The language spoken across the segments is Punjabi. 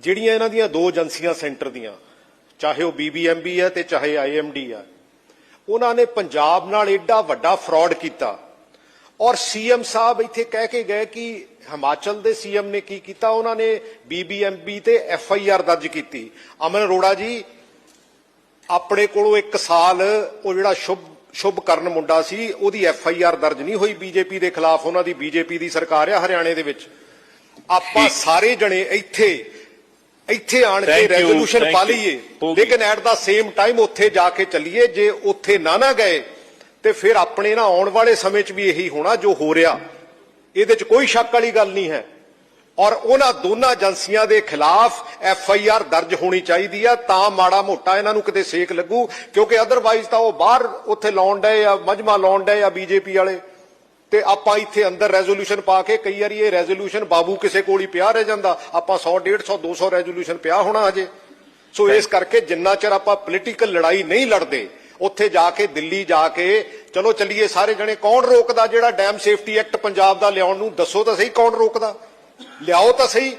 ਜਿਹੜੀਆਂ ਇਹਨਾਂ ਦੀਆਂ ਦੋ ਏਜੰਸੀਆਂ ਸੈਂਟਰ ਦੀਆਂ ਚਾਹੇ ਉਹ ਬੀਬੀਐਮਬੀ ਹੈ ਤੇ ਚਾਹੇ ਆਈਐਮਡੀ ਹੈ ਉਹਨਾਂ ਨੇ ਪੰਜਾਬ ਨਾਲ ਐਡਾ ਵੱਡਾ ਫਰਾਡ ਕੀਤਾ ਔਰ ਸੀਐਮ ਸਾਹਿਬ ਇੱਥੇ ਕਹਿ ਕੇ ਗਏ ਕਿ ਹਿਮਾਚਲ ਦੇ ਸੀਐਮ ਨੇ ਕੀ ਕੀਤਾ? ਉਹਨਾਂ ਨੇ ਬੀਬੀਐਮਬੀ ਤੇ ਐਫਆਈਆਰ ਦਰਜ ਕੀਤੀ। ਅਮਨ ਅਰੋੜਾ ਜੀ ਆਪਣੇ ਕੋਲੋਂ ਇੱਕ ਸਾਲ ਉਹ ਜਿਹੜਾ ਸ਼ੁਭ ਸ਼ੁਭ ਕਰਨ ਮੁੰਡਾ ਸੀ ਉਹਦੀ ਐਫ ਆਈ ਆਰ ਦਰਜ ਨਹੀਂ ਹੋਈ ਬੀਜੇਪੀ ਦੇ ਖਿਲਾਫ। ਉਹਨਾਂ ਦੀ ਬੀਜੇਪੀ ਦੀ ਸਰਕਾਰ ਆ ਹਰਿਆਣੇ ਦੇ ਵਿੱਚ। ਆਪਾਂ ਸਾਰੇ ਜਣੇ ਇੱਥੇ ਇੱਥੇ ਆਣ ਕੇ Thank you, ਰੈਜ਼ੋਲੂਸ਼ਨ thank ਪਾ you. ਲਈਏ ਹੋ ਗਈ। ਲੇਕਿਨ ਐਟ ਦਾ ਸੇਮ ਟਾਈਮ ਉੱਥੇ ਜਾ ਕੇ ਚੱਲੀਏ ਜੇ ਉੱਥੇ ਨਾ ਨਾ ਗਏ ਤੇ ਫਿਰ ਆਪਣੇ ਨਾ ਆਉਣ ਵਾਲੇ ਸਮੇਂ 'ਚ ਵੀ ਇਹੀ ਹੋਣਾ ਜੋ ਹੋ ਰਿਹਾ ਇਹਦੇ 'ਚ ਕੋਈ ਸ਼ੱਕ ਵਾਲੀ ਗੱਲ ਨਹੀਂ ਹੈ ਔਰ ਉਹਨਾਂ ਦੋਨਾਂ ਏਜੰਸੀਆਂ ਦੇ ਖਿਲਾਫ ਐਫ ਆਈ ਆਰ ਦਰਜ ਹੋਣੀ ਚਾਹੀਦੀ ਆ ਤਾਂ ਮਾੜਾ ਮੋਟਾ ਇਹਨਾਂ ਨੂੰ ਕਿਤੇ ਸੇਕ ਲੱਗੂ ਕਿਉਂਕਿ ਅਦਰਵਾਈਜ਼ ਤਾਂ ਉਹ ਬਾਹਰ ਉੱਥੇ ਲਾਉਣ ਡਏ ਆ ਮਜਮਾ ਲਾਉਣ ਡਏ ਆ ਬੀਜੇਪੀ ਵਾਲੇ ਤੇ ਆਪਾਂ ਇੱਥੇ ਅੰਦਰ ਰੈਜ਼ੋਲੂਸ਼ਨ ਪਾ ਕੇ ਕਈ ਵਾਰੀ ਇਹ ਰੈਜ਼ੋਲੂਸ਼ਨ ਬਾਬੂ ਕਿਸੇ ਕੋਲ ਹੀ ਪਿਆ ਰਹਿ ਜਾਂਦਾ। ਆਪਾਂ 100 150 200 ਰੈਜ਼ੋਲੂਸ਼ਨ ਪਿਆ ਹੋਣਾ ਅਜੇ ਸੋ ਇਸ ਕਰਕੇ ਜਿੰਨਾ ਚਿਰ ਆਪਾਂ ਪੋਲੀਟੀਕਲ ਲੜਾਈ ਨਹੀਂ ਲੜਦੇ ਉੱਥੇ ਜਾ ਕੇ ਦਿੱਲੀ ਜਾ ਕੇ ਚਲੋ ਚੱਲੀਏ ਸਾਰੇ ਜਣੇ ਕੌਣ ਰੋਕਦਾ ਜਿਹੜਾ ਡੈਮ ਸੇਫਟੀ ਐਕਟ ਪੰਜਾਬ ਦਾ ਲਿਆਉਣ ਨੂੰ? ਦੱਸੋ ਤਾਂ ਸਹੀ ਕੌਣ ਰੋਕਦਾ। ਲਿਆਓ ਤਾਂ ਸਹੀ।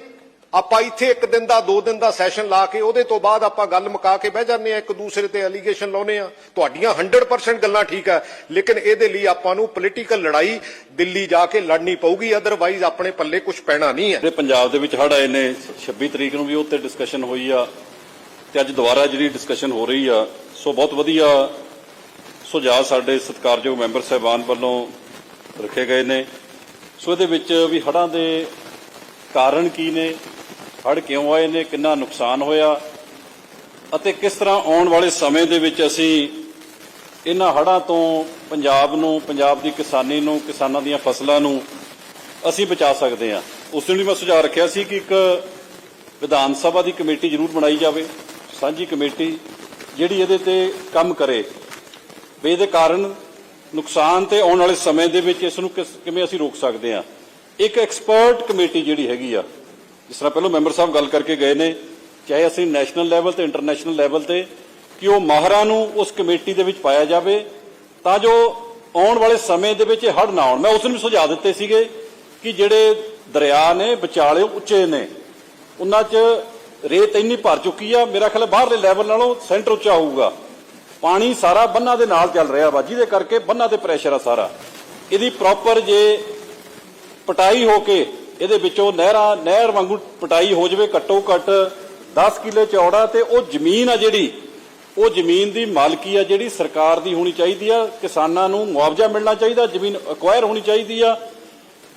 ਆਪਾਂ ਇੱਥੇ ਇੱਕ ਦਿਨ ਦਾ, ਦੋ ਦਿਨ ਦਾ ਸੈਸ਼ਨ ਲਾ ਕੇ ਉਹਦੇ ਤੋਂ ਬਾਅਦ ਆਪਾਂ ਗੱਲ ਮੁਕਾ ਕੇ ਬਹਿ ਜਾਂਦੇ ਆ ਇੱਕ ਦੂਸਰੇ ਤੇ ਅਲੀਗੇਸ਼ਨ ਲਾਉਨੇ ਆ ਤੁਹਾਡੀਆਂ 100% ਗੱਲਾਂ ਠੀਕ ਆ ਲੇਕਿਨ ਇਹਦੇ ਲਈ ਆਪਾਂ ਨੂੰ ਪੋਲੀਟੀਕਲ ਲੜਾਈ ਦਿੱਲੀ ਜਾ ਕੇ ਲੜਨੀ ਪਊਗੀ ਅਦਰਵਾਈਜ਼ ਆਪਣੇ ਪੱਲੇ ਕੁਝ ਪੈਣਾ ਨਹੀਂ ਹੈ। ਪੰਜਾਬ ਦੇ ਵਿੱਚ ਹੜ ਆਏ ਨੇ 26 ਤਰੀਕ ਨੂੰ ਵੀ ਉਹ ਡਿਸਕਸ਼ਨ ਹੋਈ ਆ, ਤੇ ਅੱਜ ਦੁਬਾਰਾ ਜਿਹੜੀ ਡਿਸਕਸ਼ਨ ਹੋ ਰਹੀ ਆ, ਸੋ ਬਹੁਤ ਵਧੀਆ ਸੁਝਾਅ ਸਾਡੇ ਸਤਿਕਾਰਯੋਗ ਮੈਂਬਰ ਸਾਹਿਬਾਨ ਵੱਲੋਂ ਰੱਖੇ ਗਏ ਨੇ। ਸੋ ਇਹਦੇ ਵਿੱਚ ਵੀ ਹੜਾਂ ਦੇ ਕਾਰਨ ਕੀ ਨੇ? ਹੜ੍ਹ ਕਿਉਂ ਆਏ ਨੇ? ਕਿੰਨਾ ਨੁਕਸਾਨ ਹੋਇਆ? ਅਤੇ ਕਿਸ ਤਰ੍ਹਾਂ ਆਉਣ ਵਾਲੇ ਸਮੇਂ ਦੇ ਵਿੱਚ ਅਸੀਂ ਇਹਨਾਂ ਹੜ੍ਹਾਂ ਤੋਂ ਪੰਜਾਬ ਨੂੰ, ਪੰਜਾਬ ਦੀ ਕਿਸਾਨੀ ਨੂੰ, ਕਿਸਾਨਾਂ ਦੀਆਂ ਫਸਲਾਂ ਨੂੰ ਅਸੀਂ ਬਚਾ ਸਕਦੇ ਹਾਂ? ਉਸ ਦਿਨ ਵੀ ਮੈਂ ਸੁਝਾਅ ਰੱਖਿਆ ਸੀ ਕਿ ਇੱਕ ਵਿਧਾਨ ਸਭਾ ਦੀ ਕਮੇਟੀ ਜ਼ਰੂਰ ਬਣਾਈ ਜਾਵੇ, ਸਾਂਝੀ ਕਮੇਟੀ, ਜਿਹੜੀ ਇਹਦੇ ਤੇ ਕੰਮ ਕਰੇ। ਵੀ ਇਹਦੇ ਕਾਰਨ ਨੁਕਸਾਨ ਤੇ ਆਉਣ ਵਾਲੇ ਸਮੇਂ ਦੇ ਵਿੱਚ ਇਸ ਨੂੰ ਕਿਸ- ਕਿਵੇਂ ਅਸੀਂ ਰੋਕ ਸਕਦੇ ਹਾਂ? ਇੱਕ ਐਕਸਪਰਟ ਕਮੇਟੀ ਜਿਹੜੀ ਹੈਗੀ ਆ, ਜਿਸ ਤਰ੍ਹਾਂ ਪਹਿਲਾਂ ਮੈਂਬਰ ਸਾਹਿਬ ਗੱਲ ਕਰਕੇ ਗਏ ਨੇ, ਚਾਹੇ ਅਸੀਂ ਨੈਸ਼ਨਲ ਲੈਵਲ ਤੇ, ਇੰਟਰਨੈਸ਼ਨਲ ਲੈਵਲ ਤੇ, ਕਿ ਉਹ ਮਾਹਰਾਂ ਨੂੰ ਉਸ ਕਮੇਟੀ ਦੇ ਵਿੱਚ ਪਾਇਆ ਜਾਵੇ, ਤਾਂ ਜੋ ਆਉਣ ਵਾਲੇ ਸਮੇਂ ਦੇ ਵਿੱਚ ਹੜ ਨਾ ਆਉਣ। ਮੈਂ ਉਸ ਨੂੰ ਵੀ ਸੁਝਾਅ ਦਿੱਤੇ ਸੀਗੇ ਕਿ ਜਿਹੜੇ ਦਰਿਆ ਨੇ, ਵਿਚਾਲੇ ਉੱਚੇ ਨੇ, ਉਹਨਾਂ 'ਚ ਰੇਤ ਇੰਨੀ ਭਰ ਚੁੱਕੀ ਆ, ਮੇਰਾ ਖਿਆਲ ਬਾਹਰਲੇ ਲੈਵਲ ਨਾਲੋਂ ਸੈਂਟਰ ਉੱਚਾ ਹੋਊਗਾ। ਪਾਣੀ ਸਾਰਾ ਬੰਨਾਂ ਦੇ ਨਾਲ ਚੱਲ ਰਿਹਾ ਵਾ, ਜਿਹਦੇ ਕਰਕੇ ਬੰਨਾਂ ਤੇ ਪ੍ਰੈਸ਼ਰ ਆ ਸਾਰਾ। ਇਹਦੀ ਪ੍ਰੋਪਰ ਜੇ ਪਟਾਈ ਹੋ ਕੇ ਇਹਦੇ ਵਿੱਚੋਂ ਨਹਿਰਾਂ, ਨਹਿਰ ਵਾਂਗੂ ਪਟਾਈ ਹੋ ਜਾਵੇ, ਘੱਟੋ ਘੱਟ 10 ਕਿੱਲੇ ਚੌੜਾ ਤੇ ਉਹ ਜ਼ਮੀਨ ਆ ਜਿਹੜੀ, ਉਹ ਜ਼ਮੀਨ ਦੀ ਮਾਲਕੀ ਆ ਜਿਹੜੀ ਸਰਕਾਰ ਦੀ ਹੋਣੀ ਚਾਹੀਦੀ ਆ, ਕਿਸਾਨਾਂ ਨੂੰ ਮੁਆਵਜ਼ਾ ਮਿਲਣਾ ਚਾਹੀਦਾ, ਜ਼ਮੀਨ ਅਕਵਾਇਰ ਹੋਣੀ ਚਾਹੀਦੀ ਆ।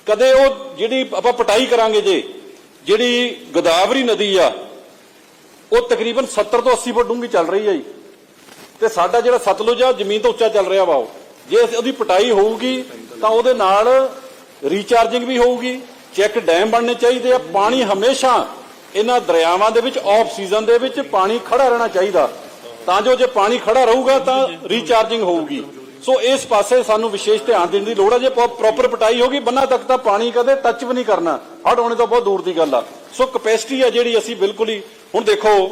ਕਦੇ ਉਹ ਜਿਹੜੀ ਆਪਾਂ ਪਟਾਈ ਕਰਾਂਗੇ ਜੇ, ਜਿਹੜੀ ਗੋਦਾਵਰੀ ਨਦੀ ਆ, ਉਹ ਤਕਰੀਬਨ 70 ਤੋਂ 80 ਫੁੱਟ ਡੂੰਘੀ ਚੱਲ ਰਹੀ ਹੈ ਜੀ। ਤੇ ਸਾਡਾ ਜਿਹੜਾ ਸਤਲੁਜ ਆ ਜ਼ਮੀਨ ਤੋਂ ਉੱਚਾ ਚੱਲ ਰਿਹਾ ਵਾ ਉਹ। ਜੇ ਉਹਦੀ ਪਟਾਈ ਹੋਊਗੀ, ਤਾਂ ਉਹਦੇ ਨਾਲ ਰੀਚਾਰਜਿੰਗ ਵੀ ਹੋਊਗੀ ਚੈੱਕ ਡੈਮ ਬਣਨੇ ਚਾਹੀਦੇ ਆ, ਪਾਣੀ ਹਮੇਸ਼ਾ ਇਹਨਾਂ ਦਰਿਆਵਾਂ ਦੇ ਵਿੱਚ ਆਫ ਸੀਜ਼ਨ ਦੇ ਵਿੱਚ ਪਾਣੀ ਖੜਾ ਰਹਿਣਾ ਚਾਹੀਦਾ। ਤਾਂ ਜੋ ਜੇ ਪਾਣੀ ਖੜਾ ਰਹੂਗਾ ਤਾਂ ਰੀਚਾਰਜਿੰਗ ਹੋਊਗੀ। ਸੋ ਇਸ ਪਾਸੇ ਸਾਨੂੰ ਵਿਸ਼ੇਸ਼ ਧਿਆਨ ਦੇਣ ਦੀ ਲੋੜ ਹੈ ਜੇ ਪ੍ਰੋਪਰ ਪਟਾਈ ਹੋਗੀ ਬੰਨਾ ਤੱਕ ਤਾਂ ਪਾਣੀ ਕਦੇ ਟੱਚ ਵੀ ਨਹੀਂ ਕਰਨਾ। ਹੜ ਹੋਣੇ ਤਾਂ ਬਹੁਤ ਦੂਰ ਦੀ ਗੱਲ ਆ। ਸੋ ਕਪੈਸਿਟੀ ਆ ਜਿਹੜੀ ਅਸੀਂ ਬਿਲਕੁਲ ਹੀ, ਹੁਣ ਦੇਖੋ,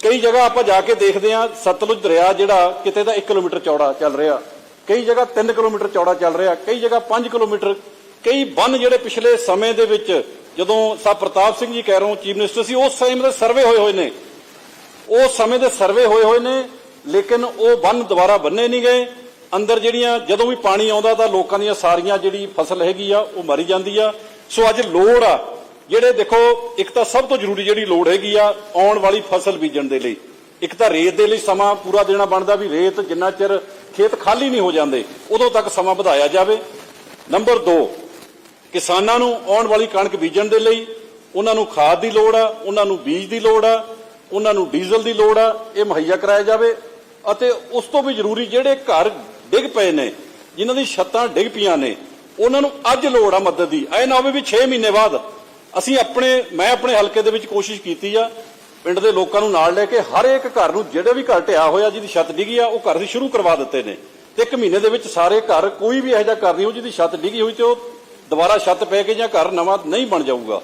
ਕਈ ਜਗ੍ਹਾ ਆਪਾਂ ਜਾ ਕੇ ਦੇਖਦੇ ਹਾਂ ਸਤਲੁਜ ਦਰਿਆ ਜਿਹੜਾ ਕਿਤੇ ਦਾ 1 ਕਿਲੋਮੀਟਰ ਚੌੜਾ ਚੱਲ ਰਿਹਾ। ਕਈ ਜਗ੍ਹਾ 3 ਕਿਲੋਮੀਟਰ ਚੌੜਾ ਚੱਲ ਰਿਹਾ, ਕਈ ਜਗ੍ਹਾ 5 ਕਿਲੋਮੀਟਰ, ਕਈ ਬੰਨ ਜਿਹੜੇ ਪਿਛਲੇ ਸਮੇਂ ਦੇ ਵਿੱਚ ਜਦੋਂ ਸਾਹਿਬ ਪ੍ਰਤਾਪ ਸਿੰਘ ਜੀ ਕਹਿ ਰਹੇ ਹੋ, ਚੀਫ ਮਿਨਿਸਟਰ ਸੀ, ਉਸ ਸਮੇਂ ਦੇ ਸਰਵੇ ਹੋਏ ਹੋਏ ਨੇ। ਉਸ ਸਮੇਂ ਦੇ ਸਰਵੇ ਹੋਏ ਹੋਏ ਨੇ, ਲੇਕਿਨ ਉਹ ਬੰਨ ਦੁਬਾਰਾ ਬੰਨੇ ਨਹੀਂ ਗਏ। ਅੰਦਰ ਜਿਹੜੀਆਂ ਜਦੋਂ ਵੀ ਪਾਣੀ ਆਉਂਦਾ ਤਾਂ ਲੋਕਾਂ ਦੀਆਂ ਸਾਰੀਆਂ ਜਿਹੜੀ ਫਸਲ ਹੈਗੀ ਆ, ਉਹ ਮਰੀ ਜਾਂਦੀ ਆ। ਸੋ ਅੱਜ ਲੋੜ ਆ, ਜਿਹੜੇ ਦੇਖੋ, ਇੱਕ ਤਾਂ ਸਭ ਤੋਂ ਜ਼ਰੂਰੀ ਜਿਹੜੀ ਲੋੜ ਹੈਗੀ ਆ, ਆਉਣ ਵਾਲੀ ਫਸਲ ਬੀਜਣ ਦੇ ਲਈ। ਇੱਕ ਤਾਂ ਰੇਤ ਦੇ ਲਈ ਸਮਾਂ ਪੂਰਾ ਦੇਣਾ ਬਣਦਾ ਵੀ ਰੇਤ ਜਿੰਨਾ ਚਿਰ ਖੇਤ ਖਾਲੀ ਨਹੀਂ ਹੋ ਜਾਂਦੇ, ਉਦੋਂ ਤੱਕ ਸਮਾਂ ਵਧਾਇਆ ਜਾਵੇ। ਨੰਬਰ 2 ਕਿਸਾਨਾਂ ਨੂੰ ਆਉਣ ਵਾਲੀ ਕਣਕ ਬੀਜਣ ਦੇ ਲਈ ਉਹਨਾਂ ਨੂੰ ਖਾਦ ਦੀ ਲੋੜ ਆ, ਉਹਨਾਂ ਨੂੰ ਬੀਜ ਦੀ ਲੋੜ ਆ, ਉਹਨਾਂ ਨੂੰ ਡੀਜ਼ਲ ਦੀ ਲੋੜ ਆ, ਇਹ ਮੁਹੱਈਆ ਕਰਾਇਆ ਜਾਵੇ। ਅਤੇ ਉਸ ਤੋਂ ਵੀ ਜ਼ਰੂਰੀ ਜਿਹੜੇ ਘਰ ਡਿੱਗ ਪਏ ਨੇ, ਜਿਨ੍ਹਾਂ ਦੀ ਛੱਤਾਂ ਡਿੱਗ ਪਈਆਂ ਨੇ, ਉਹਨਾਂ ਨੂੰ ਅੱਜ ਲੋੜ ਆ ਮਦਦ ਦੀ। ਐ ਨਾ ਹੋਵੇ ਵੀ 6 ਮਹੀਨੇ ਬਾਅਦ ਅਸੀਂ ਆਪਣੇ, ਮੈਂ ਆਪਣੇ ਹਲਕੇ ਦੇ ਵਿੱਚ ਕੋਸ਼ਿਸ਼ ਕੀਤੀ ਆ ਪਿੰਡ ਦੇ ਲੋਕਾਂ ਨੂੰ ਨਾਲ ਲੈ ਕੇ ਹਰ ਇੱਕ ਘਰ ਨੂੰ ਜਿਹੜੇ ਵੀ ਘਰ ਢਿਆ ਹੋਇਆ ਜਿਹਦੀ ਛੱਤ ਡਿੱਗੀ ਆ, ਉਹ ਘਰ ਅਸੀਂ ਸ਼ੁਰੂ ਕਰਵਾ ਦਿੱਤੇ ਨੇ। ਤੇ ਇੱਕ ਮਹੀਨੇ ਦੇ ਵਿੱਚ ਸਾਰੇ ਘਰ ਕੋਈ ਵੀ ਇਹੋ ਜਿਹਾ ਘਰ ਨਹੀਂ ਹੋ ਜਿਹਦੀ ਛੱਤ ਡਿੱਗੀ ਹੋਈ ਤੇ ਉਹ ਦੁਬਾਰਾ ਛੱਤ ਪੈ ਕੇ ਜਾਂ ਘਰ ਨਵਾਂ ਨਹੀਂ ਬਣ ਜਾਊਗਾ।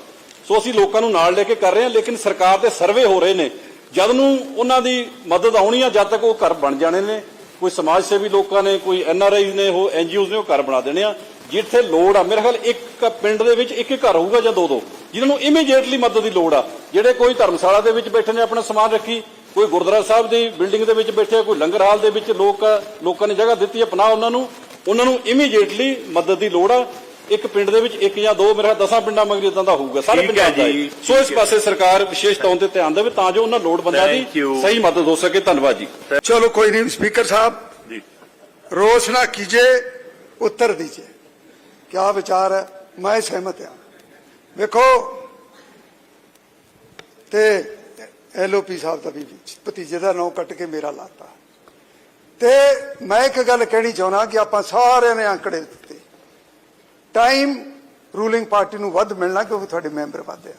ਸੋ ਅਸੀਂ ਲੋਕਾਂ ਨੂੰ ਨਾਲ ਲੈ ਕੇ ਕਰ ਰਹੇ ਹਾਂ, ਲੇਕਿਨ ਸਰਕਾਰ ਦੇ ਸਰਵੇ ਹੋ ਰਹੇ ਨੇ। ਜਦ ਨੂੰ ਉਹਨਾਂ ਦੀ ਮਦਦ ਆਉਣੀ ਆ, ਜਦ ਤੱਕ ਉਹ ਘਰ ਬਣ ਜਾਣੇ ਨੇ। ਕੋਈ ਸਮਾਜ ਸੇਵੀ ਲੋਕਾਂ ਨੇ, ਕੋਈ ਐਨ ਆਰ ਆਈ ਨੇ, ਉਹ ਐਨ ਜੀ ਓਜ਼ ਨੇ ਉਹ ਘਰ ਬਣਾ ਦੇਣੇ ਆ। ਜਿੱਥੇ ਲੋੜ ਆ ਮੇਰੇ ਖਿਆਲ ਇੱਕ ਪਿੰਡ ਦੇ ਵਿੱਚ ਇੱਕ ਘਰ ਹੋਊਗਾ ਜਾਂ ਦੋ ਦੋ ਜਿਨ੍ਹਾਂ ਨੂੰ ਇਮੀਡੀਏਟਲੀ ਮਦਦ ਦੀ ਲੋੜ ਆ। ਜਿਹੜੇ ਕੋਈ ਧਰਮਸ਼ਾਲਾ ਦੇ ਵਿੱਚ ਬੈਠੇ ਨੇ ਆਪਣਾ ਸਮਾਨ ਰੱਖੀ ਕੋਈ ਗੁਰਦੁਆਰਾ ਸਾਹਿਬ ਦੀ ਬਿਲਡਿੰਗ ਦੇ ਵਿੱਚ ਬੈਠੇ ਕੋਈ ਲੰਗਰ ਹਾਲ ਦੇ ਵਿੱਚ ਲੋਕ ਲੋਕਾਂ ਨੇ ਜਗ੍ਹਾ ਦਿੱਤੀ ਆਪਣਾ ਉਹਨਾਂ ਨੂੰ ਉਹਨਾਂ ਨੂੰ ਇਮੀਡੀਏਟਲੀ ਮਦਦ ਦੀ ਲੋੜ ਆ। ਇੱਕ ਪਿੰਡ ਦੇ ਵਿੱਚ ਇੱਕ ਜਾਂ ਦੋ ਮੇਰਾ ਦਸਾਂ ਪਿੰਡਾਂ ਮਗਰ ਇਦਾਂ ਦਾ ਹੋਊਗਾ ਸਾਰੇ ਪੰਜਾਬ ਦਾ ਸੋ ਇਸ ਪਾਸੇ ਸਰਕਾਰ ਵਿਸ਼ੇਸ਼ ਤੌਰ ਤੇ ਧਿਆਨ ਦੇਵੇ ਤਾਂ ਜੋ ਉਹਨਾਂ ਲੋੜਵੰਦਾਂ ਦੀ ਸਹੀ ਮਦਦ ਹੋ ਸਕੇ। ਧੰਨਵਾਦ ਜੀ। ਚਲੋ ਕੋਈ ਨਹੀਂ ਸਪੀਕਰ ਸਾਹਿਬ ਜੀ। ਰੋਸ਼ ਨਾ ਕੀਜੇ ਉੱਤਰ ਦੀਜੇ। ਕਿਆ ਵਿਚਾਰ ਹੈ? ਮੈਂ ਸਹਿਮਤ ਹਾਂ। ਵੇਖੋ, ਤੇ ਐਲਓਪੀ ਸਾਹਿਬ ਦਾ ਵੀ ਭਤੀਜੇ ਦਾ ਨਾਂ ਕੱਟ ਕੇ ਮੇਰਾ ਲਾਤਾ। ਤੇ ਮੈਂ ਇੱਕ ਗੱਲ ਕਹਿਣੀ ਚਾਹੁੰਦਾ ਕਿ ਆਪਾਂ ਸਾਰਿਆਂ ਨੇ ਅੰਕੜੇ ਦਿੱਤੇ। ਟਾਈਮ ਰੂਲਿੰਗ ਪਾਰਟੀ ਨੂੰ ਵੱਧ ਮਿਲਣਾ ਕਿਉਂਕਿ ਤੁਹਾਡੇ ਮੈਂਬਰ ਵੱਧ ਆ।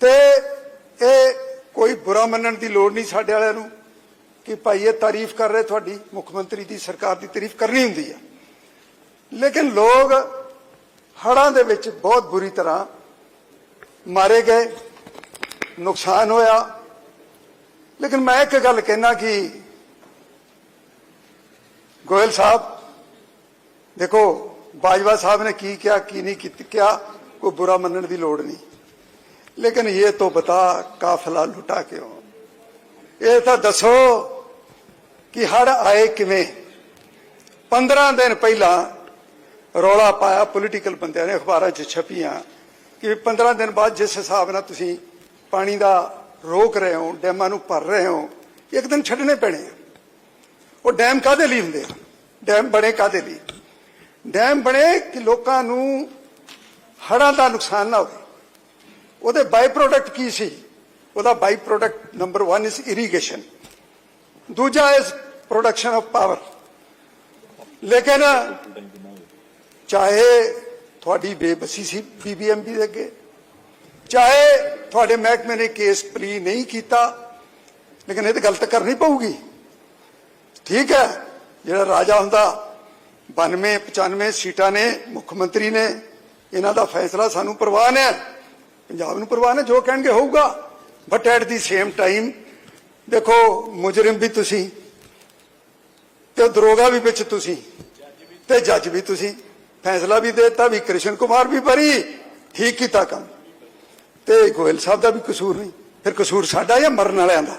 ਤੇ ਇਹ ਕੋਈ ਬੁਰਾ ਮੰਨਣ ਦੀ ਲੋੜ ਨਹੀਂ ਸਾਡੇ ਵਾਲਿਆਂ ਨੂੰ ਕਿ ਭਾਈ ਇਹ ਤਾਰੀਫ ਕਰ ਰਹੇ ਤੁਹਾਡੀ ਮੁੱਖ ਮੰਤਰੀ ਦੀ ਸਰਕਾਰ ਦੀ ਤਾਰੀਫ ਕਰਨੀ ਹੁੰਦੀ ਆ। ਲੇਕਿਨ ਲੋਕ ਹੜਾਂ ਦੇ ਵਿੱਚ ਬਹੁਤ ਬੁਰੀ ਤਰ੍ਹਾਂ ਮਾਰੇ ਗਏ, ਨੁਕਸਾਨ ਹੋਇਆ। ਲੇਕਿਨ ਮੈਂ ਇੱਕ ਗੱਲ ਕਹਿਣਾ ਕਿ ਗੋਇਲ ਸਾਹਿਬ, ਦੇਖੋ, ਬਾਜਵਾ ਸਾਹਿਬ ਨੇ ਕੀ ਕਿਹਾ, ਕੀ ਨਹੀਂ ਕੀਤਾ ਕਿਹਾ, ਕੋਈ ਬੁਰਾ ਮੰਨਣ ਦੀ ਲੋੜ ਨਹੀਂ। ਲੇਕਿਨ ਇਹ ਤੋਂ ਬਤਾ ਕਾਫਲਾ ਲੁਟਾ ਕਿਉਂ? ਇਹ ਤਾਂ ਦੱਸੋ ਕਿ ਹੜ ਆਏ ਕਿਵੇਂ? 15 ਦਿਨ ਪਹਿਲਾਂ ਰੌਲਾ ਪਾਇਆ ਪੋਲੀਟੀਕਲ ਬੰਦਿਆਂ ਨੇ, ਅਖਬਾਰਾਂ 'ਚ ਛਪੀਆਂ ਕਿ 15 ਦਿਨ ਬਾਅਦ ਜਿਸ ਹਿਸਾਬ ਨਾਲ ਤੁਸੀਂ ਪਾਣੀ ਦਾ ਰੋਕ ਰਹੇ ਹੋ, ਡੈਮਾਂ ਨੂੰ ਭਰ ਰਹੇ ਹੋ, ਇੱਕ ਦਿਨ ਛੱਡਣੇ ਪੈਣੇ ਆ। ਉਹ ਡੈਮ ਕਾਦੇ ਲਈ ਹੁੰਦੇ ਆ? ਡੈਮ ਬਣੇ ਕਾਦੇ ਲਈ? ਡੈਮ ਬਣੇ ਕਿ ਲੋਕਾਂ ਨੂੰ ਹੜ੍ਹਾਂ ਦਾ ਨੁਕਸਾਨ ਨਾ ਹੋਵੇ। ਉਹਦੇ ਬਾਈ ਪ੍ਰੋਡਕਟ ਕੀ ਸੀ? ਉਹਦਾ by product number 1 is irrigation ਦੂਜਾ ਇਜ਼ ਪ੍ਰੋਡਕਸ਼ਨ ਆਫ ਪਾਵਰ ਲੇਕਿਨ ਚਾਹੇ ਤੁਹਾਡੀ ਬੇਬਸੀ ਸੀ ਬੀਬੀਐਮਬੀ ਦੇ ਅੱਗੇ, ਚਾਹੇ ਤੁਹਾਡੇ ਮਹਿਕਮੇ ਨੇ ਕੇਸ ਪਲੀ ਨਹੀਂ ਕੀਤਾ, ਲੇਕਿਨ ਇਹ ਤਾਂ ਗਲਤ ਕਰਨੀ ਪਊਗੀ। ਠੀਕ ਹੈ, ਜਿਹੜਾ ਰਾਜਾ ਹੁੰਦਾ 92 95 ਸੀਟਾਂ ਨੇ, ਮੁੱਖ ਮੰਤਰੀ ਨੇ, ਇਹਨਾਂ ਦਾ ਫੈਸਲਾ ਸਾਨੂੰ ਪ੍ਰਵਾਨ ਹੈ ਪੰਜਾਬ ਨੂੰ ਪ੍ਰਵਾਨ ਹੈ ਜੋ ਕਹਿਣਗੇ ਹੋਊਗਾ। But at the same time ਦੇਖੋ, ਮੁਜਰਮ ਵੀ ਤੁਸੀਂ, ਤੇ ਦਰੋਗਾ ਵੀ ਵਿੱਚ ਤੁਸੀਂ, ਤੇ ਜੱਜ ਵੀ ਤੁਸੀਂ। ਫੈਸਲਾ ਵੀ ਦੇਤਾ, ਵੀ ਕ੍ਰਿਸ਼ਨ ਕੁਮਾਰ ਵੀ ਬਰੀ, ਠੀਕ ਕੀਤਾ ਕੰਮ। ਤੇ ਗੋਇਲ ਸਾਹਿਬ ਦਾ ਵੀ ਕਸੂਰ ਨਹੀਂ। ਫਿਰ ਕਸੂਰ ਸਾਡਾ ਜਾਂ ਮਰਨ ਵਾਲਿਆਂ ਦਾ?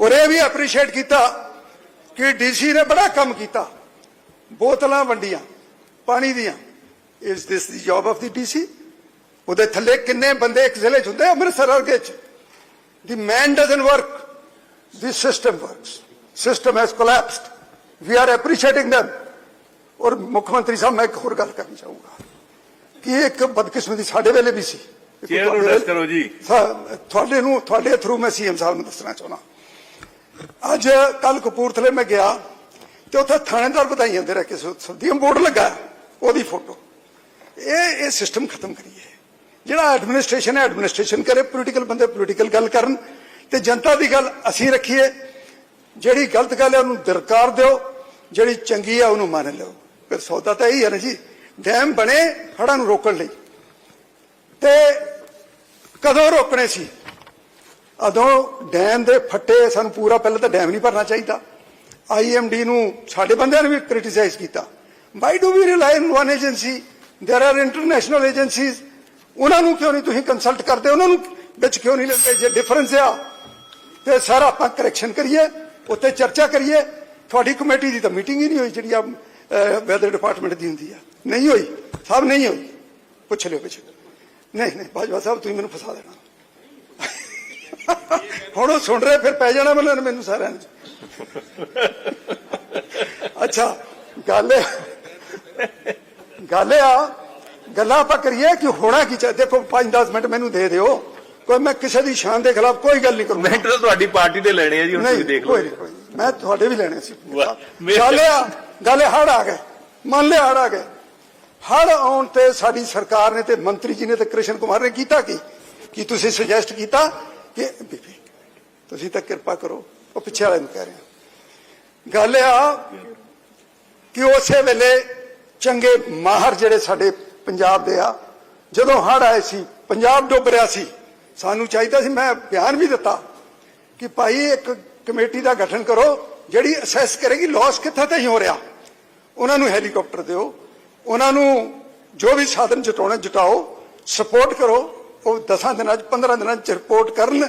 ਔਰ ਇਹ ਵੀ ਐਪਰੀਸ਼ੀਏਟ ਕੀਤਾ ਕਿ ਡੀਸੀ ਨੇ ਬੜਾ ਕੰਮ ਕੀਤਾ। ਬੋਤਲਾਂ ਵੰਡੀਆਂ, ਪਾਣੀ ਦੀਆਂ। Is this the job of the DC ਉਹਦੇ ਥੱਲੇ ਕਿੰਨੇ ਬੰਦੇ ਇੱਕ ਜ਼ਿਲ੍ਹੇ ਚ ਹੁੰਦੇ ਅੰਮ੍ਰਿਤਸਰ ਵਰਗੇ ਚ। The man doesn't work the system works system has collapsed we are appreciating them. ਔਰ ਮੁੱਖ ਮੰਤਰੀ ਸਾਹਿਬ ਮੈਂ ਇੱਕ ਹੋਰ ਗੱਲ ਕਰਨੀ ਚਾਹੂੰਗਾ ਕਿ ਇਹ ਇੱਕ ਬਦਕਿਸਮਤੀ ਸਾਡੇ ਵੇਲੇ ਵੀ ਸੀ। ਚੇਅਰ ਨੂੰ ਤੁਹਾਡੇ ਦੱਸ ਕਰੋ ਜੀ। ਸਾ- ਤੁਹਾਡੇ ਨੂੰ ਤੁਹਾਡੇ ਥਰੂ ਮੈਂ ਸੀਐਮ ਸਾਹਿਬ ਨੂੰ ਦੱਸਣਾ ਚਾਹੁੰਦਾ। ਅੱਜ ਕੱਲ ਕਪੂਰਥਲੇ ਮੈਂ ਗਿਆ ਤੇ ਉੱਥੇ ਥਾਣੇਦਾਰ ਵਧਾਈ ਜਾਂਦੇ ਰਹੇ ਕਿਸੇ ਸਦੀਮ ਬੋਰਡ ਲੱਗਾ ਉਹਦੀ ਫੋਟੋ। ਇਹ ਇਹ ਸਿਸਟਮ ਖਤਮ ਕਰੀਏ। ਜਿਹੜਾ ਐਡਮਿਨਿਸਟ੍ਰੇਸ਼ਨ ਹੈ ਐਡਮਿਨਿਸਟ੍ਰੇਸ਼ਨ ਕਰੇ ਪੋਲੀਟੀਕਲ ਬੰਦੇ ਪੋਲੀਟੀਕਲ ਗੱਲ ਕਰਨ ਤੇ ਜਨਤਾ ਦੀ ਗੱਲ ਅਸੀਂ ਰੱਖੀਏ। ਜਿਹੜੀ ਗਲਤ ਗੱਲ ਹੈ ਉਹਨੂੰ ਦਰਕਾਰ ਦਿਓ ਜਿਹੜੀ ਚੰਗੀ ਹੈ ਉਹਨੂੰ ਮੰਨ ਲਓ। ਫਿਰ ਸੌਦਾ ਤਾਂ ਇਹੀ ਹੈ ਨਾ ਜੀ ਡੈਮ ਬਣੇ ਹੜ੍ਹਾਂ ਨੂੰ ਰੋਕਣ ਲਈ ਤੇ ਕਦੋਂ ਰੋਕਣੇ ਸੀ ਅਦੋਂ ਡੈਮ ਦੇ ਫੱਟੇ ਸਾਨੂੰ ਪੂਰਾ ਪਹਿਲਾਂ ਤਾਂ ਡੈਮ ਨਹੀਂ ਭਰਨਾ ਚਾਹੀਦਾ ਆਈਐਮਡੀ ਨੂੰ ਸਾਡੇ ਬੰਦਿਆਂ ਨੇ ਵੀ ਕ੍ਰਿਟਿਸਾਈਜ਼ ਕੀਤਾ why do we rely on one agency there are international agencies ਉਹਨਾਂ ਨੂੰ ਕਿਉਂ ਨਹੀਂ ਤੁਸੀਂ ਕੰਸਲਟ ਕਰਦੇ ਉਹਨਾਂ ਨੂੰ ਵਿੱਚ ਕਿਉਂ ਨਹੀਂ ਲੈਂਦੇ ਜੇ ਡਿਫਰੈਂਸ ਆ ਤੇ ਸਰ ਆਪਾਂ ਕਰੈਕਸ਼ਨ ਕਰੀਏ ਉੱਤੇ ਚਰਚਾ ਕਰੀਏ ਤੁਹਾਡੀ ਕਮੇਟੀ ਦੀ ਤਾਂ ਮੀਟਿੰਗ ਹੀ ਨਹੀਂ ਹੋਈ ਜਿਹੜੀ ਆ ਵੈਦਰ ਡਿਪਾਰਟਮੈਂਟ ਦੀ ਹੁੰਦੀ ਆ। ਨਹੀਂ ਹੋਈ। ਸਾਹਿਬ ਨਹੀਂ ਹੋਈ। ਪੁੱਛ ਲਿਓ ਪਿੱਛੇ। ਨਹੀਂ ਨਹੀਂ ਬਾਜਵਾ ਸਾਹਿਬ ਤੁਸੀਂ ਮੈਨੂੰ ਫਸਾ ਦੇਣਾ। ਹੁਣ ਉਹ ਸੁਣ ਰਹੇ ਫਿਰ ਪੈ ਜਾਣਾ ਮੈਨੂੰ ਮੈਨੂੰ ਸਾਰਿਆਂ ਨੂੰ। ਅੱਛਾ ਗੱਲ ਗੱਲ ਆ ਗੱਲਾਂ ਆਪਾਂ ਕਰੀਏ ਕਿ ਹੋਣਾ ਕੀ ਚਾਹੀਦਾ। ਦੇਖੋ 5-10 ਮਿੰਟ ਮੈਨੂੰ ਦੇ ਦਿਓ। ਕੋਈ ਮੈਂ ਕਿਸੇ ਦੀ ਸ਼ਾਨ ਦੇ ਖਿਲਾਫ ਕੋਈ ਗੱਲ ਨਹੀਂ ਕਰੂੰਗਾ। ਮਿੰਟ ਤਾਂ ਤੁਹਾਡੀ ਪਾਰਟੀ ਦੇ ਲੈਣੇ ਆ ਜੀ ਹੁਣ ਤੁਸੀਂ ਦੇਖ ਲਓ। ਮੈਂ ਤੁਹਾਡੇ ਵੀ ਲੈਣੇ ਸੀ। ਗੱਲ ਆ। ਗੱਲ ਹੜ ਆ ਗਏ, ਮੰਨ ਲਿਆ ਹੜ ਆ ਗਏ। ਹੜ ਆਉਣ ਤੇ ਸਾਡੀ ਸਰਕਾਰ ਨੇ ਤੇ ਮੰਤਰੀ ਜੀ ਨੇ ਤੇ ਕ੍ਰਿਸ਼ਨ ਕੁਮਾਰ ਨੇ ਕੀਤਾ ਕੀ? ਕੀ ਤੁਸੀਂ ਸੁਜੈਸਟ ਕੀਤਾ ਕਿ ਬੀਬੀ, ਤੁਸੀਂ ਤਾਂ ਕਿਰਪਾ ਕਰੋ, ਉਹ ਪਿੱਛੇ ਵਾਲੇ ਨੂੰ ਕਹਿ ਰਹੇ ਆ ਗੱਲ ਆ ਕਿ ਉਸੇ ਵੇਲੇ ਚੰਗੇ ਮਾਹਰ ਜਿਹੜੇ ਸਾਡੇ ਪੰਜਾਬ ਦੇ ਆ, ਜਦੋਂ ਹੜ ਆਏ ਸੀ, ਪੰਜਾਬ ਡੁੱਬ ਰਿਹਾ ਸੀ, ਸਾਨੂੰ ਚਾਹੀਦਾ ਸੀ, ਮੈਂ ਬਿਆਨ ਵੀ ਦਿੱਤਾ ਕਿ ਭਾਈ ਇੱਕ ਕਮੇਟੀ ਦਾ ਗਠਨ ਕਰੋ, ਜਿਹੜੀ ਅਸੈਸ ਕਰੇਗੀ ਲਾਸ ਕਿੱਥੇ ਤੇ ਹੀ ਹੋ ਰਿਹਾ। ਉਹਨਾਂ ਨੂੰ ਹੈਲੀਕਾਪਟਰ ਦਿਓ, ਉਹਨਾਂ ਨੂੰ ਜੋ ਵੀ ਸਾਧਨ ਜਟਾਉਣੇ ਜਟਾਓ ਸਪੋਰਟ ਕਰੋ, ਉਹ 10 ਦਿਨਾਂ ਚ 15 ਦਿਨਾਂ ਚ ਰਿਪੋਰਟ ਕਰਨ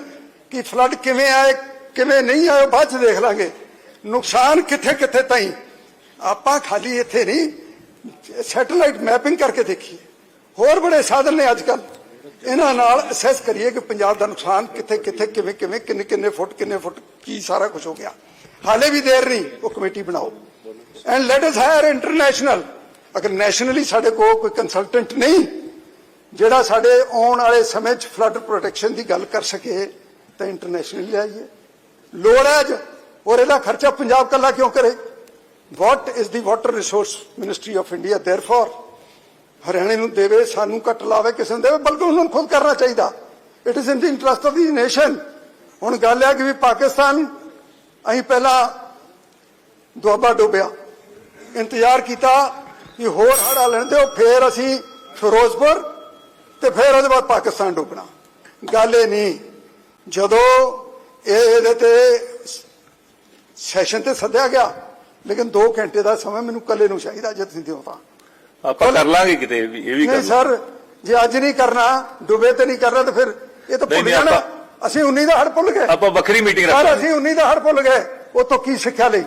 ਕਿ ਫਲੱਡ ਕਿਵੇਂ ਆਏ, ਕਿਵੇਂ ਨਹੀਂ ਆਏ ਬਾਅਦ ਚ ਦੇਖ ਲਾਂਗੇ। ਨੁਕਸਾਨ ਕਿੱਥੇ ਕਿੱਥੇ ਤਾਈ? ਆਪਾਂ ਖਾਲੀ ਇੱਥੇ ਨਹੀਂ ਸੈਟੇਲਾਈਟ ਮੈਪਿੰਗ ਕਰਕੇ ਦੇਖੀਏ। ਹੋਰ ਬੜੇ ਸਾਧਨ ਨੇ ਅੱਜ ਕੱਲ ਇਹਨਾਂ ਨਾਲ ਅਸੈਸ ਕਰੀਏ ਕਿ ਪੰਜਾਬ ਦਾ ਨੁਕਸਾਨ ਕਿੱਥੇ ਕਿੱਥੇ, ਕਿਵੇਂ ਕਿਵੇਂ, ਕਿੰਨੇ ਕਿੰਨੇ ਫੁੱਟ ਕਿੰਨੇ ਫੁੱਟ, ਕੀ ਸਾਰਾ ਕੁਝ ਹੋ ਗਿਆ। ਹਾਲੇ ਵੀ ਦੇਰ ਨਹੀਂ, ਉਹ ਕਮੇਟੀ ਬਣਾਓ। And let us hire international ਅਗਰ ਨੈਸ਼ਨਲੀ ਸਾਡੇ ਕੋਲ ਕੋਈ ਕੰਸਲਟੈਂਟ ਨਹੀਂ, ਜਿਹੜਾ ਸਾਡੇ ਆਉਣ ਵਾਲੇ ਸਮੇਂ 'ਚ ਫਲੱਡ ਪ੍ਰੋਟੈਕਸ਼ਨ ਦੀ ਗੱਲ ਕਰ ਸਕੇ, ਤਾਂ ਇੰਟਰਨੈਸ਼ਨਲ ਲਿਆਈਏ ਲੋੜ ਹੈ ਅੱਜ, ਔਰ ਇਹਦਾ ਖਰਚਾ ਪੰਜਾਬ ਕੱਲਾ ਕਿਉਂ ਕਰੇ? What is the water resource ministry of India therefore ਹਰਿਆਣੇ ਨੂੰ ਦੇਵੇ, ਸਾਨੂੰ ਘੱਟ ਲਾਵੇ, ਕਿਸੇ ਨੂੰ ਦੇਵੇ, ਬਲਕਿ ਉਹਨਾਂ ਨੂੰ ਖੁਦ ਕਰਨਾ ਚਾਹੀਦਾ। It is in the interest of the nation ਹੁਣ ਗੱਲ ਹੈ ਕਿ ਵੀ ਪਾਕਿਸਤਾਨ, ਅਸੀਂ ਪਹਿਲਾਂ ਦੁਆਬਾ ਡੋਬਿਆ ਇੰਤਜ਼ਾਰ ਕੀਤਾ ਕਿ ਹੋਰ ਹੜਾ ਲੈਣ ਦਿਓ ਫੇਰ ਅਸੀਂ ਫਿਰੋਜ਼ਪੁਰ ਤੇ ਫੇਰ ਉਹਦੇ ਬਾਅਦ ਪਾਕਿਸਤਾਨ ਡੁੱਬਣਾ। ਗੱਲ ਇਹ ਨਹੀਂ ਜਦੋਂ ਇਹ ਇਹਦੇ ਤੇ ਸੈਸ਼ਨ ਤੇ ਸੱਦਿਆ ਗਿਆ ਲੇਕਿਨ 2 ਘੰਟੇ ਦਾ ਸਮਾਂ ਮੈਨੂੰ ਕੱਲੇ ਨੂੰ ਚਾਹੀਦਾ ਜੇ ਤੁਸੀਂ ਦਿਓ ਤਾਂ। ਆਪਾਂ ਕਰ ਲਾਂਗੇ ਕਿਤੇ ਇਹ ਵੀ ਨਹੀਂ ਸਰ ਜੇ ਅੱਜ ਨਹੀਂ ਕਰਨਾ ਡੁੱਬੇ ਤੇ ਨਹੀਂ ਕਰਨਾ ਤਾਂ ਫਿਰ ਇਹ ਤਾਂ ਭੁੱਲ ਜਾਣਾ। ਅਸੀਂ 19 ਦਾ ਹੜ ਭੁੱਲ ਗਏ। ਆਪਾਂ ਵੱਖਰੀ ਮੀਟਿੰਗ ਸਰ ਰੱਖਾਂਗੇ। ਅਸੀਂ 19 ਦਾ ਹੜ ਭੁੱਲ ਗਏ ਉਹ ਤੋਂ ਕੀ ਸਿੱਖਿਆ ਲਈ।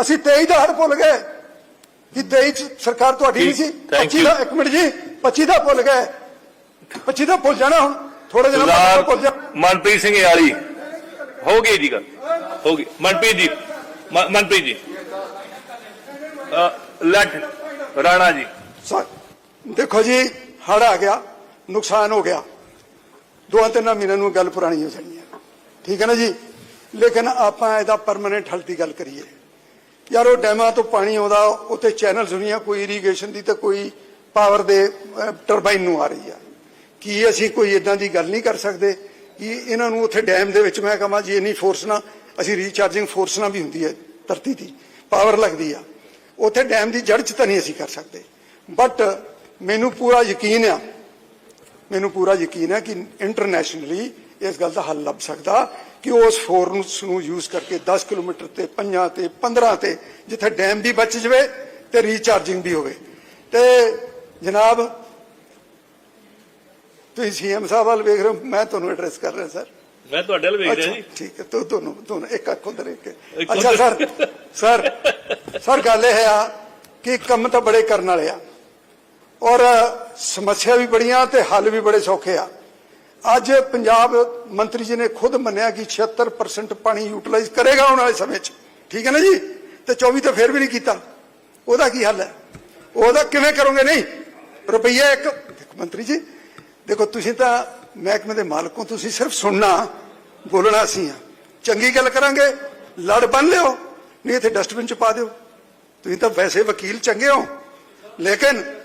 ਅਸੀਂ 23 ਦਾ ਹੜ ਭੁੱਲ ਗਏ ਕਿ 23 ਚ ਸਰਕਾਰ ਤੁਹਾਡੀ ਨਹੀਂ ਸੀ। thank 25 ਦਾ ਇੱਕ ਮਿੰਟ ਜੀ 25 ਦਾ ਭੁੱਲ ਗਏ। 25 ਦਾ ਭੁੱਲ ਜਾਣਾ ਹੁਣ। ਥੋੜੇ ਬਾਅਦ ਸਰਦਾਰ ਭੁੱਲ ਜਾ ਮਨਪ੍ਰੀਤ ਸਿੰਘ ਵਾਲੀ। ਹੋ ਗਈ ਜੀ ਗੱਲ। ਹੋ ਗਈ। ਮਨਪ੍ਰੀਤ ਜੀ। ਮ- ਮਨਪ੍ਰੀਤ ਜੀ। ਅ, ਲੱਟ ਰਾਣਾ ਜੀ। ਦੇਖੋ ਜੀ ਹੜ ਆ ਗਿਆ। ਨੁਕਸਾਨ ਹੋ ਗਿਆ। ਦੋ ਤਿੰਨ ਮਹੀਨਿਆਂ ਨੂੰ ਗੱਲ ਪੁਰਾਣੀ ਹੋ ਜਾਣੀ ਹੈ। ਠੀਕ ਹੈ ਨਾ ਜੀ? ਲੇਕਿਨ ਆਪਾਂ ਇਹਦਾ ਪਰਮਨੈਂਟ ਹੱਲ ਦੀ ਗੱਲ ਕਰੀਏ। ਯਾਰ ਉਹ ਡੈਮਾਂ ਤੋਂ ਪਾਣੀ ਆਉਂਦਾ, ਉੱਥੇ ਚੈਨਲ ਹੁੰਦੀਆਂ, ਕੋਈ ਇਰੀਗੇਸ਼ਨ ਦੀ ਤਾਂ ਕੋਈ ਪਾਵਰ ਦੇ ਟਰਬਾਈਨ ਨੂੰ ਆ ਰਹੀ ਆ। ਕੀ ਅਸੀਂ ਕੋਈ ਇਦਾਂ ਦੀ ਗੱਲ ਨਹੀਂ ਕਰ ਸਕਦੇ? ਕਿ ਇਹਨਾਂ ਨੂੰ ਉੱਥੇ ਡੈਮ ਦੇ ਵਿੱਚ ਮੈਂ ਕਹਾਂ, ਜੀ ਇੰਨੀ ਫੋਰਸ ਨਾ ਅਸੀਂ ਰੀਚਾਰਜਿੰਗ ਫੋਰਸ ਨਾ ਵੀ ਹੁੰਦੀ ਹੈ, ਧਰਤੀ ਦੀ ਪਾਵਰ ਲੱਗਦੀ ਆ। ਉੱਥੇ ਡੈਮ ਦੀ ਜੜ 'ਚ ਤਾਂ ਨਹੀਂ ਅਸੀਂ ਕਰ ਸਕਦੇ। ਬਟ ਮੈਨੂੰ ਪੂਰਾ ਯਕੀਨ ਆ, ਮੈਨੂੰ ਪੂਰਾ ਯਕੀਨ ਹੈ ਕਿ ਇੰਟਰਨੈਸ਼ਨਲੀ ਇਸ ਗੱਲ ਦਾ ਹੱਲ ਲੱਭ ਸਕਦਾ। ਕਿ ਉਸ ਫੋਰਸ ਨੂੰ ਯੂਜ਼ ਕਰਕੇ 10 ਕਿਲੋਮੀਟਰ ਤੇ 5 ਤੇ 15 ਤੇ ਜਿੱਥੇ ਡੈਮ ਵੀ ਬਚ ਜਵੇ ਤੇ ਰੀਚਾਰਜਿੰਗ ਵੀ ਹੋਵੇ। ਤੇ ਜਨਾਬ ਤੁਸੀਂ ਸੀਐਮ ਸਾਹਿਬ ਵੱਲ ਵੇਖ ਰਹੇ ਹੋ ਮੈਂ ਤੁਹਾਨੂੰ ਐਡਰੈਸ ਕਰ ਰਿਹਾ ਸਰ ਮੈਂ ਤੁਹਾਡੇ ਵੱਲ ਵੇਖ ਅੱਛਾ ਠੀਕ ਹੈ ਤੋ ਦੋਨੋਂ ਦੋਨੋਂ ਇੱਕ ਅੱਖ ਉਧਰ ਇੱਕ ਅੱਛਾ ਸਰ ਸਰ ਸਰ ਗੱਲ ਇਹ ਆ ਕਿ ਕੰਮ ਤਾਂ ਬੜੇ ਕਰਨ ਵਾਲੇ ਆ। ਔਰ ਸਮੱਸਿਆ ਵੀ ਬੜੀਆਂ ਤੇ ਹੱਲ ਵੀ ਬੜੇ ਸੌਖੇ ਆ। ਅੱਜ ਪੰਜਾਬ ਮੰਤਰੀ ਜੀ ਨੇ ਖੁਦ ਮੰਨਿਆ ਕਿ 76% ਪਾਣੀ ਯੂਟਿਲਾਈਜ਼ ਕਰੇਗਾ ਆਉਣ ਵਾਲੇ ਸਮੇਂ 'ਚ। ਠੀਕ ਹੈ ਨਾ ਜੀ? ਤੇ 24 ਤਾਂ ਫੇਰ ਵੀ ਨਹੀਂ ਕੀਤਾ। ਉਹਦਾ ਕੀ ਹੱਲ ਹੈ? ਉਹਦਾ ਕਿਵੇਂ ਕਰੋਗੇ? ਨਹੀਂ। ਰੁਪਈਆ ਇੱਕ ਮੰਤਰੀ ਜੀ, ਦੇਖੋ ਤੁਸੀਂ ਤਾਂ ਮਹਿਕਮੇ ਦੇ ਮਾਲਕ ਹੋ, ਤੁਸੀਂ ਸਿਰਫ ਸੁਣਨਾ, ਬੋਲਣਾ ਅਸੀਂ ਆ। ਚੰਗੀ ਗੱਲ ਕਰਾਂਗੇ, ਲੜ ਬੰਨ ਲਿਓ, ਨਹੀਂ ਇੱਥੇ ਡਸਟਬਿਨ ਚ ਪਾ ਦਿਓ। ਤੁਸੀਂ ਤਾਂ ਵੈਸੇ ਵਕੀਲ ਚੰਗੇ ਹੋ। ਲੇਕਿਨ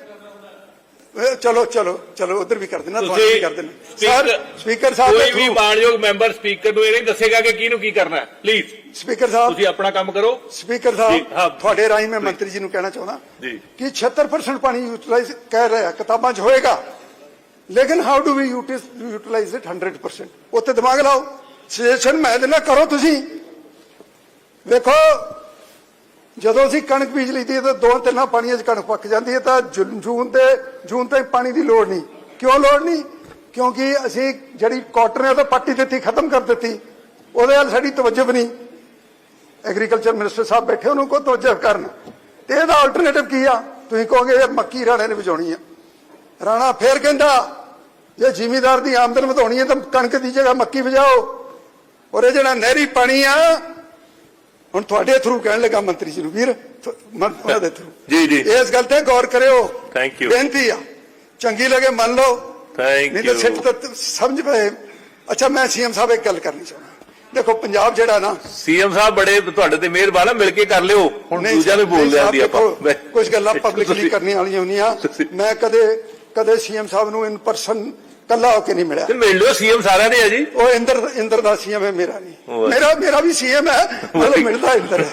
ਚਲੋ ਚਲੋ ਚਲੋ ਉਧਰ ਵੀ ਕਰ ਦੇਣਾ ਤੁਹਾਨੂੰ ਵੀ ਕਰ ਦੇਣਾ ਸਰ ਸਪੀਕਰ ਸਾਹਿਬ ਕੋਈ ਵੀ ਮਾਨਯੋਗ ਮੈਂਬਰ ਸਪੀਕਰ ਨੂੰ ਇਹ ਨਹੀਂ ਦੱਸੇਗਾ ਕਿ ਕਿਹਨੂੰ ਕੀ ਕਰਨਾ ਹੈ। ਪਲੀਜ਼ ਸਪੀਕਰ ਸਾਹਿਬ ਤੁਸੀਂ ਆਪਣਾ ਕੰਮ ਕਰੋ। ਸਪੀਕਰ ਸਾਹਿਬ। ਤੁਹਾਡੇ ਰਾਹੀਂ ਮੈਂ ਮੰਤਰੀ ਜੀ ਨੂੰ ਕਹਿਣਾ ਚਾਹੁੰਦਾ। ਕਿ 76% ਪਾਣੀ ਯੂਟਿਲਾਈਜ਼ ਕਹਿ ਰਿਹਾ ਕਿਤਾਬਾਂ 'ਚ ਹੋਏਗਾ। ਲੇਕਿਨ how do we utilise it 100% ਉੱਤੇ ਦਿਮਾਗ ਲਾਓ। ਸੁਜੈਸ਼ਨ ਮੈਂ ਦੇਣਾ ਕਰੋ ਤੁਸੀਂ। ਵੇਖੋ ਜਦੋਂ ਅਸੀਂ ਕਣਕ ਬੀਜ ਲਈਦੀ ਹੈ ਤਾਂ ਦੋ ਤਿੰਨਾਂ ਪਾਣੀਆਂ 'ਚ ਕਣਕ ਪੱਕ ਜਾਂਦੀ ਹੈ ਤਾਂ ਜੂ- ਜੂਨ ਤੇ, ਜੂਨ ਤੱਕ ਪਾਣੀ ਦੀ ਲੋੜ ਨਹੀਂ। ਕਿਉਂ ਲੋੜ ਨਹੀਂ? ਕਿਉਂਕਿ ਅਸੀਂ ਜਿਹੜੀ ਕਾਟਨ ਹੈ ਉਹ ਤਾਂ ਪੱਟੀ ਦਿੱਤੀ, ਖਤਮ ਕਰ ਦਿੱਤੀ। ਉਹਦੇ ਨਾਲ ਸਾਡੀ ਤਵੱਜਬ ਨਹੀਂ। ਐਗਰੀਕਲਚਰ ਮਿਨਿਸਟਰ ਸਾਹਿਬ ਬੈਠੇ, ਉਹਨੂੰ ਕੋ ਤਵੱਜਬ ਕਰਨ? ਤੇ ਇਹਦਾ ਆਲਟਰਨੇਟਿਵ ਕੀ ਆ? ਤੁਸੀਂ ਕਹੋਗੇ, ਇਹ ਮੱਕੀ ਰਾਣੇ ਨੇ ਵਜਾਉਣੀ ਆ। ਰਾਣਾ ਫੇਰ ਕਹਿੰਦਾ, ਜੇ ਜ਼ਿਮੀਦਾਰ ਦੀ ਆਮਦਨ ਵਧਾਉਣੀ ਹੈ ਤਾਂ ਕਣਕ ਦੀ ਜਗ੍ਹਾ ਮੱਕੀ ਵਜਾਓ ਔਰ ਇਹ ਜਿਹੜਾ ਨਹਿਰੀ ਪਾਣੀ ਆ ਹੁਣ ਤੁਹਾਡੇ ਥਰੂ ਕਹਿਣ ਲੱਗਾ ਮੰਤਰੀ ਜੀ ਨੂੰ ਵੀਰ ਉਹਨਾਂ ਦੇ ਥਰੂ ਜੀ, ਜੀ। ਇਸ ਗੱਲ ਤੇ ਗੌਰ ਕਰਿਓ। Thank you. ਬੇਨਤੀ ਆ। ਚੰਗੀ ਲੱਗੇ ਮੰਨ ਲਓ। ਥੈਂਕ ਨਹੀਂ ਤਾਂ ਯੂ ਸਿੱਟ ਤਾਂ ਸਮਝ ਪਏ। ਅੱਛਾ ਮੈਂ ਸੀਐਮ ਸਾਹਿਬ ਇੱਕ ਗੱਲ ਕਰਨੀ ਚਾਹੁੰਦਾ। ਦੇਖੋ ਪੰਜਾਬ ਜਿਹੜਾ ਨਾ ਸੀਐਮ ਸਾਹਿਬ ਬੜੇ ਤੁਹਾਡੇ ਤੇ ਮਿਹਰਬਾਨ ਆ ਮਿਲ ਕੇ ਕਰ ਲਿਓ। ਹੁਣ ਨੂੰ ਨਹੀਂ ਬੋਲ ਸਾਹਿਬ, ਲਿਆਂਦੀ ਆਪਾਂ ਕੁਝ ਗੱਲਾਂ ਪਬਲਿਕਲੀ ਕਰਨੀਆਂ ਵਾਲੀਆਂ ਹੁੰਦੀਆਂ। ਮੈਂ ਕਦੇ ਕਦੇ ਸੀਐਮ ਸਾਹਿਬ ਨੂੰ ਇਨ ਪਰਸਨ ਕੱਲਾ ਹੋ ਕੇ ਨਹੀਂ ਮਿਲਿਆ। ਤੇ ਮਿਲ ਲਿਓ ਸੀਐਮ ਸਾਰਿਆਂ ਦੇ ਆ ਜੀ। ਉਹ ਇੰਦਰ ਇੰਦਰ ਦਾ ਸੀਐਮ ਹੈ ਮੇਰਾ ਨਹੀਂ। ਮੇਰਾ ਮੇਰਾ ਵੀ ਸੀਐਮ ਹੈ ਮਤਲਬ ਮਿਲਦਾ ਇੰਦਰ।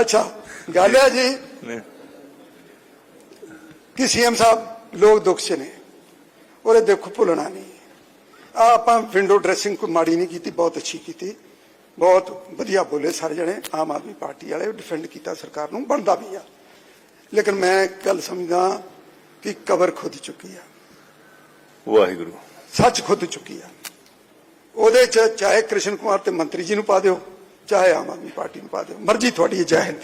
ਅੱਛਾ ਗੱਲ ਹੈ ਜੀ ਕਿ ਸੀਐਮ ਸਾਹਿਬ ਲੋਕ ਦੁੱਖ 'ਚ ਨੇ ਇਹ ਦੇਖੋ ਭੁੱਲਣਾ ਨਹੀਂ। ਆ ਆਪਾਂ ਵਿੰਡੋ ਡਰੈਸਿੰਗ ਕੋਈ ਮਾੜੀ ਨਹੀਂ ਕੀਤੀ ਬਹੁਤ ਅੱਛੀ ਕੀਤੀ। ਬਹੁਤ ਵਧੀਆ ਬੋਲੇ ਸਾਰੇ ਜਣੇ ਆਮ ਆਦਮੀ ਪਾਰਟੀ ਵਾਲੇ ਡਿਫੈਂਡ ਕੀਤਾ ਸਰਕਾਰ ਨੂੰ ਬਣਦਾ ਵੀ ਆ। ਲੇਕਿਨ ਮੈਂ ਇੱਕ ਗੱਲ ਸਮਝਦਾ ਕਿ ਕਬਰ ਖੁਦ ਚੁੱਕੀ ਆ ਵਾਹਿਗੁਰੂ ਸੱਚ ਖੁਦ ਚੁੱਕੀ ਆ ਉਹਦੇ ਚ ਚਾਹੇ ਕ੍ਰਿਸ਼ਨ ਕੁਮਾਰ ਤੇ ਮੰਤਰੀ ਜੀ ਨੂੰ ਪਾ ਦਿਓ ਚਾਹੇ ਆਮ ਆਦਮੀ ਪਾਰਟੀ ਨੂੰ ਪਾ ਦਿਓ ਮਰਜ਼ੀ ਤੁਹਾਡੀ ਹੈ, ਜੈ ਹਿੰਦ